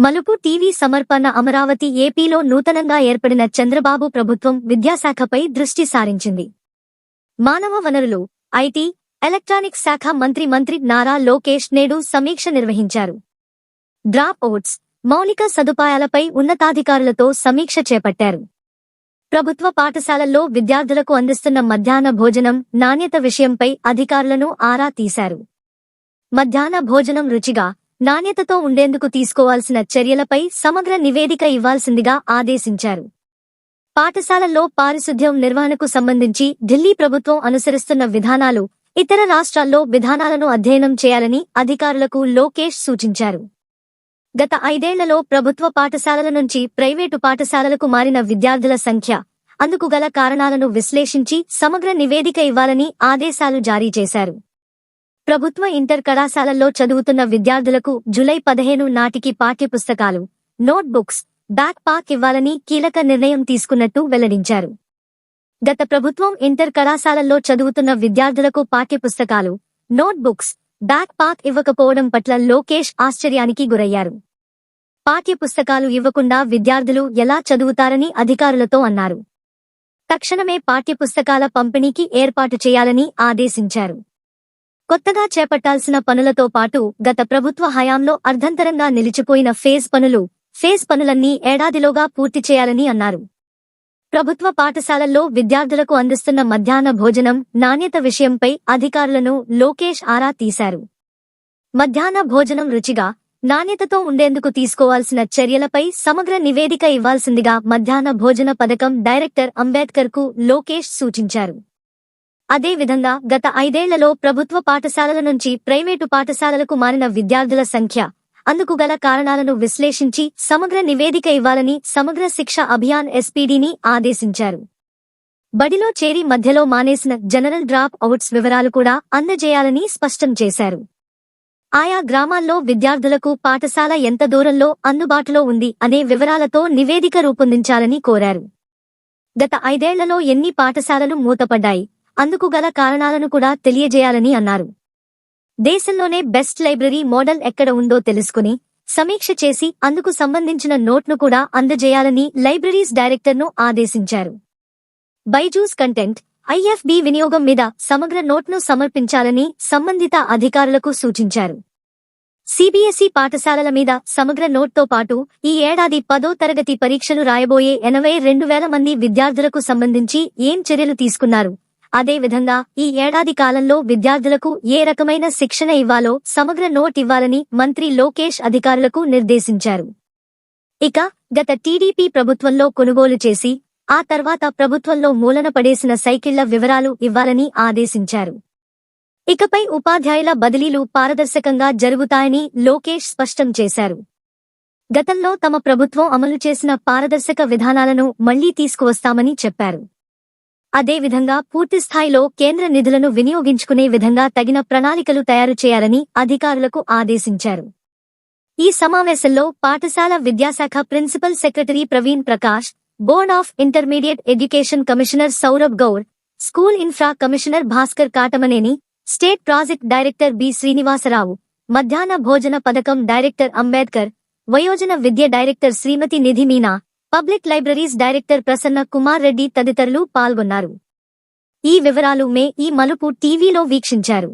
మలుపు టీవీ సమర్పణ అమరావతి ఏపీలో నూతనంగా ఏర్పడిన చంద్రబాబు ప్రభుత్వం విద్యాశాఖపై దృష్టి సారించింది. మానవ వనరులు ఐటీ ఎలక్ట్రానిక్స్ శాఖ మంత్రి మంత్రి నారా లోకేష్ నేడు సమీక్ష నిర్వహించారు. డ్రాప్ అవుట్స్ మౌలిక సదుపాయాలపై ఉన్నతాధికారులతో సమీక్ష చేపట్టారు. ప్రభుత్వ పాఠశాలల్లో విద్యార్థులకు అందిస్తున్న మధ్యాహ్న భోజనం నాణ్యత విషయంపై అధికారులను ఆరా తీశారు. మధ్యాహ్న భోజనం రుచిగా నాణ్యతతో ఉండేందుకు తీసుకోవాల్సిన చర్యలపై సమగ్ర నివేదిక ఇవ్వాల్సిందిగా ఆదేశించారు. పాఠశాలల్లో పారిశుద్ధ్యం నిర్వహణకు సంబంధించి ఢిల్లీ ప్రభుత్వం అనుసరిస్తున్న విధానాలు ఇతర రాష్ట్రాల్లో విధానాలను అధ్యయనం చేయాలని అధికారులకు లోకేష్ సూచించారు. గత ఐదేళ్ళలో ప్రభుత్వ పాఠశాలల నుంచి ప్రైవేటు పాఠశాలలకు మారిన విద్యార్థుల సంఖ్య అందుకు గల కారణాలను విశ్లేషించి సమగ్ర నివేదిక ఇవ్వాలని ఆదేశాలు జారీ చేశారు. ప్రభుత్వ ఇంటర్ కళాశాలల్లో చదువుతున్న విద్యార్థులకు జులై పదిహేను నాటికి పాఠ్యపుస్తకాలు నోట్బుక్స్ బ్యాక్ పాక్ ఇవ్వాలని కీలక నిర్ణయం తీసుకున్నట్టు వెల్లడించారు. గత ప్రభుత్వం ఇంటర్ కళాశాలల్లో చదువుతున్న విద్యార్థులకు పాఠ్యపుస్తకాలు నోట్బుక్స్ బ్యాక్ పాక్ ఇవ్వకపోవడం పట్ల లోకేష్ ఆశ్చర్యానికి గురయ్యారు. పాఠ్యపుస్తకాలు ఇవ్వకుండా విద్యార్థులు ఎలా చదువుతారని అధికారులతో అన్నారు. తక్షణమే పాఠ్యపుస్తకాల పంపిణీకి ఏర్పాటు చేయాలని ఆదేశించారు. కొత్తగా చేపట్టాల్సిన పనులతో పాటు గత ప్రభుత్వ హయాంలో అర్ధంతరంగా నిలిచిపోయిన ఫేజ్ పనులు ఫేజ్ పనులన్నీ ఏడాదిలోగా పూర్తి చేయాలని అన్నారు. ప్రభుత్వ పాఠశాలల్లో విద్యార్థులకు అందిస్తున్న మధ్యాహ్న భోజనం నాణ్యత విషయంపై అధికారులను లోకేష్ ఆరా తీశారు. మధ్యాహ్న భోజనం రుచిగా నాణ్యతతో ఉండేందుకు తీసుకోవాల్సిన చర్యలపై సమగ్ర నివేదిక ఇవ్వాల్సిందిగా మధ్యాహ్న భోజన పథకం డైరెక్టర్ అంబేద్కర్కు లోకేష్ సూచించారు. అదేవిధంగా గత ఐదేళ్ళలో ప్రభుత్వ పాఠశాలల నుంచి ప్రైవేటు పాఠశాలలకు మారిన విద్యార్థుల సంఖ్య అందుకు గల కారణాలను విశ్లేషించి సమగ్ర నివేదిక ఇవ్వాలని సమగ్ర శిక్ష అభియాన్ ఎస్పీడీని ఆదేశించారు. బడిలో చేరి మధ్యలో మానేసిన జనరల్ డ్రాప్ అవుట్స్ వివరాలు కూడా అందజేయాలని స్పష్టం చేశారు. ఆయా గ్రామాల్లో విద్యార్థులకు పాఠశాల ఎంత దూరంలో అందుబాటులో ఉంది అనే వివరాలతో నివేదిక రూపొందించాలని కోరారు. గత ఐదేళ్ళలో ఎన్ని పాఠశాలలు మూతపడ్డాయి? అందుకు గల కారణాలను కూడా తెలియజేయాలని అన్నారు. దేశంలోనే బెస్ట్ లైబ్రరీ మోడల్ ఎక్కడ ఉందో తెలుసుకుని సమీక్ష చేసి అందుకు సంబంధించిన నోట్ను కూడా అందజేయాలని లైబ్రరీస్ డైరెక్టర్ను ఆదేశించారు. బైజూస్ కంటెంట్ ఐఎఫ్బి వినియోగం మీద సమగ్ర నోట్ను సమర్పించాలని సంబంధిత అధికారులకు సూచించారు. సిబిఎస్ఈ పాఠశాలల మీద సమగ్ర నోట్తో పాటు ఈ ఏడాది పదో తరగతి పరీక్షలు రాయబోయే ఎనభై రెండు వేల మంది విద్యార్థులకు సంబంధించి ఏం చర్యలు తీసుకున్నారు? అదేవిధంగా ఈ ఏడాది కాలంలో విద్యార్థులకు ఏ రకమైన శిక్షణ ఇవ్వాలో సమగ్ర నోట్ ఇవ్వాలని మంత్రి లోకేష్ అధికారులకు నిర్దేశించారు. ఇక గత టీడీపీ ప్రభుత్వంలో కొనుగోలు చేసి ఆ తర్వాత ప్రభుత్వంలో మూలన పడేసిన సైకిళ్ళ వివరాలు ఇవ్వాలని ఆదేశించారు. ఇకపై ఉపాధ్యాయుల బదిలీలు పారదర్శకంగా జరుగుతాయని లోకేష్ స్పష్టం చేశారు. గతంలో తమ ప్రభుత్వం అమలు చేసిన పారదర్శక విధానాలను మళ్ళీ తీసుకువస్తామని చెప్పారు. అదేవిధంగా పూర్తిస్థాయిలో కేంద్ర నిధులను వినియోగించుకునే విధంగా తగిన ప్రణాళికలు తయారు చేయాలని అధికారులకు ఆదేశించారు. ఈ సమావేశంలో పాఠశాల విద్యాశాఖ principal secretary Praveen Prakash board of intermediate education commissioner Saurabh Goud school infra commissioner Bhaskar Katamaneni state project director B Srinivasarao మధ్యాహ్న భోజన పథకం డైరెక్టర్ అంబేద్కర్ వయోజన విద్య director Shrimati Nidhi Meena public libraries director Prasanna Kumar Reddy తదితరులు పాల్గొన్నారు. ఈ వివరాలు మే ఈ మలుపు టీవీలో వీక్షించారు.